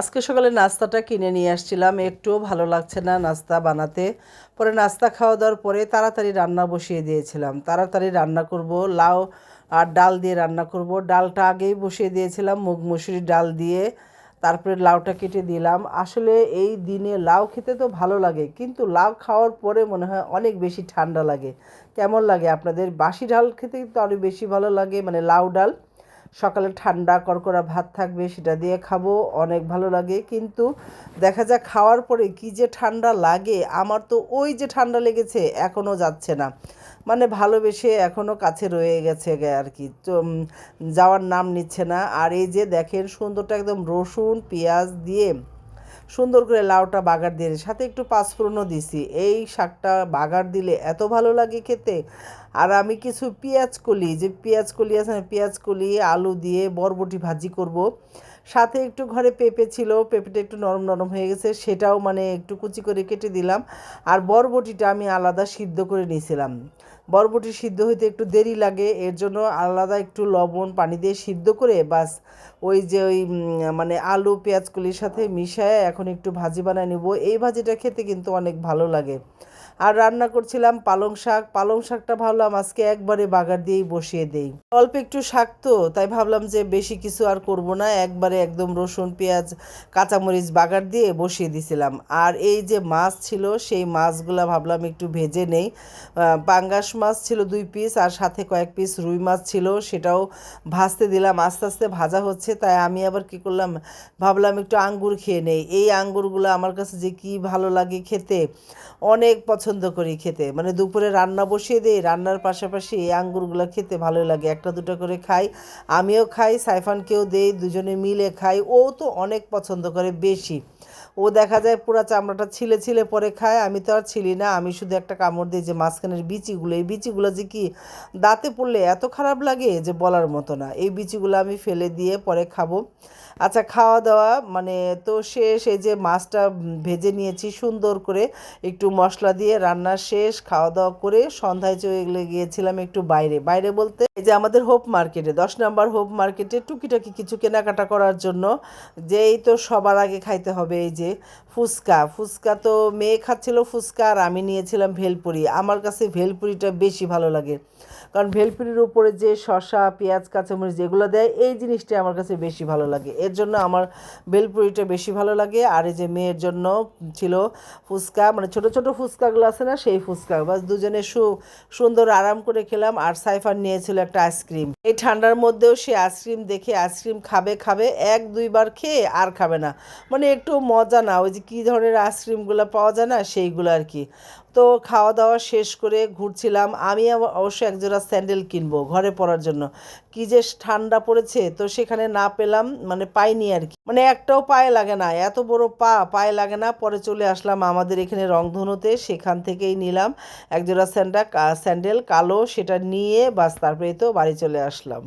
আজকে সকালে নাস্তাটা কিনে নিয়ে আসছিলাম। একটুও ভালো লাগছে না নাস্তা বানাতে। পরে নাস্তা খাওয়া দাওয়ার পরে তাড়াতাড়ি রান্না বসিয়ে দিয়েছিলাম। তাড়াতাড়ি রান্না করব, লাউ আর ডাল দিয়ে রান্না করব। ডালটা আগেই বসিয়ে দিয়েছিলাম, মুগ মুসুরি ডাল দিয়ে। তারপরে লাউটা কেটে দিলাম। আসলে এই দিনে লাউ খেতে তো ভালো লাগে, কিন্তু লাউ খাওয়ার পরে মনে হয় অনেক বেশি ঠান্ডা লাগে। কেমন লাগে? আপনাদের বাসি ডাল খেতে কিন্তু আরও বেশি ভালো লাগে মানে লাউ ডাল? সকালে ঠান্ডা করকরা ভাত থাকবে সেটা দিয়ে খাব, অনেক ভালো লাগে। কিন্তু দেখা যায় খাওয়ার পরে কি যে ঠান্ডা লাগে, আমার তো ওই যে ঠান্ডা লেগেছে এখনও যাচ্ছে না। মানে ভালোবেসে এখনও কাছে রয়ে গেছে আর কি, তো যাওয়ার নাম নিচ্ছে না। আর এই যে দেখেন সুন্দরটা একদম রসুন, পেঁয়াজ দিয়ে সুন্দর করে লাউটা বাগার দিয়ে সাথে একটু পাঁচফোড়নও দিছি এই শাকটা বাগার দিলে এত ভালো লাগে খেতে। আর আমি কিছু পেঁয়াজ কলি, যে পেঁয়াজ কলি আছে না, পেঁয়াজ কলি, আলু দিয়ে বরবটি ভাজি করব। সাথে একটু ঘরে পেঁপে ছিল, পেঁপেটা একটু নরম নরম হয়ে গেছে, সেটাও মানে একটু কুচি করে কেটে দিলাম। আর বরবটিটা আমি আলাদা সিদ্ধ করে নিয়েছিলাম। বরবটি সিদ্ধ হইতে একটু দেরি লাগে, এর জন্য আলাদা একটু লবণ পানি দিয়ে সিদ্ধ করে বাস ওই যে ওই মানে আলু পেঁয়াজগুলির সাথে মিশায় এখন একটু ভাজি বানায় নেব। এই ভাজিটা খেতে কিন্তু অনেক ভালো লাগে। আর রান্না করছিলাম পালং শাক। পালং শাকটা ভাবলাম আজকে একবারে বাগার দিয়েই বসিয়ে দেই। অল্প একটু শাক তো, তাই ভাবলাম যে বেশি কিছু আর করব না। একবারে একদম রসুন, পেঁয়াজ, কাঁচামরিচ বাগার দিয়ে বসিয়ে দিছিলাম। আর এই যে মাছ ছিল, সেই মাছগুলো ভাবলাম একটু ভেজে নেই। পাঙ্গাস মাছ ছিল দুই পিস আর সাথে কয়েক পিস রুই মাছ ছিল, সেটাও ভাজতে দিলাম। আস্তে আস্তে ভাজা হচ্ছে, তাই আমি আবার কি করলাম, ভাবলাম একটু আঙ্গুর খেয়ে নেই। এই আঙ্গুরগুলো আমার কাছে যে কি ভালো লাগে খেতে, অনেক পছন্দ করি খেতে। মানে দুপুরে রান্না বসিয়ে দিই, রান্নার পাশাপাশি এই আঙ্গুরগুলো খেতে ভালো লাগে। একটা দুটো করে খাই, আমিও খাই, সাইফানকেও দেই, দুজনে মিলে খাই। ও তো অনেক পছন্দ করে, বেশি। ও দেখা যায় পুরো চামড়াটা ছিলে ছিলে পরে খায়, আমি তো আর ছিলি না। আমি শুধু একটা কামড় দিই যে মাঝখানের বিচিগুলো, এই বিচিগুলো যে কি দাঁতে পড়লে এত খারাপ লাগে যে বলার মতো না। এই বিচিগুলো আমি ফেলে দিয়ে পরে খাব। আচ্ছা খাওয়া দাওয়া মানে তো শেষ, এই যে মাছটা ভেজে নিয়েছি সুন্দর করে একটু মশলা দিয়ে রান্না শেষ খাওয়া দাওয়া করে সন্ধ্যায় চলে গিয়েছিলাম একটু বাইরে। বাইরে বলতে এই যে আমাদের হোপ মার্কেটে, দশ নম্বর হোপ মার্কেটে টুকিটাকি কিছু কেনাকাটা করার জন্য, যেই তো সবার আগে খাইতে হবে, এই যে ফুচকা। ফুচকা তো মেয়ে খাচ্ছিল ফুচকা আর আমি নিয়েছিলাম ভেলপুরি। আমার কাছে ভেলপুরিটা বেশি ভালো লাগে। কারণ ভেলপুরির উপরে যে শসা, পেঁয়াজ, কাঁচামরিচ যেগুলো দেয়, এই জিনিসটা আমার কাছে বেশি ভালো লাগে। এর জন্য আমার ভেলপুরিটা বেশি ভালো লাগে। আর এই যে মেয়ের জন্য ছিল ফুচকা মানে ছোট ছোট ফুচকাগুলো আছে না, সেই ফুচকা। বাস দুজনে সু, সুন্দর আরাম করে খেলাম আর সাইফার নিয়েছিল একটা আইসক্রিম। এই ঠান্ডার মধ্যেও সে আইসক্রিম দেখে, আইসক্রিম খাবে খাবে, এক, দুইবার খেয়ে আর খাবে না। মানে একটু মজা না, ওই যে কী ধরনের আইসক্রিমগুলো পাওয়া যায় না, সেইগুলো আর কি। তো খাওয়া দাওয়া শেষ করে ঘুরছিলাম। আমি অবশ্য একজোড়া স্যান্ডেল কিনবো ঘরে পরার জন্য। কি যে ঠান্ডা পড়েছে, তো সেখানে না পেলাম মানে পাইনি আর কি। মানে একটাও পায়ে লাগে না, এত বড় পা, পায়ে লাগে না। পরে চলে আসলাম আমাদের এখানে রংধনুতে, সেখান থেকেই নিলাম একজোড়া স্যান্ডা স্যান্ডেল, কালো, সেটা নিয়ে বাস তারপরে তো বাড়ি চলে আসলাম।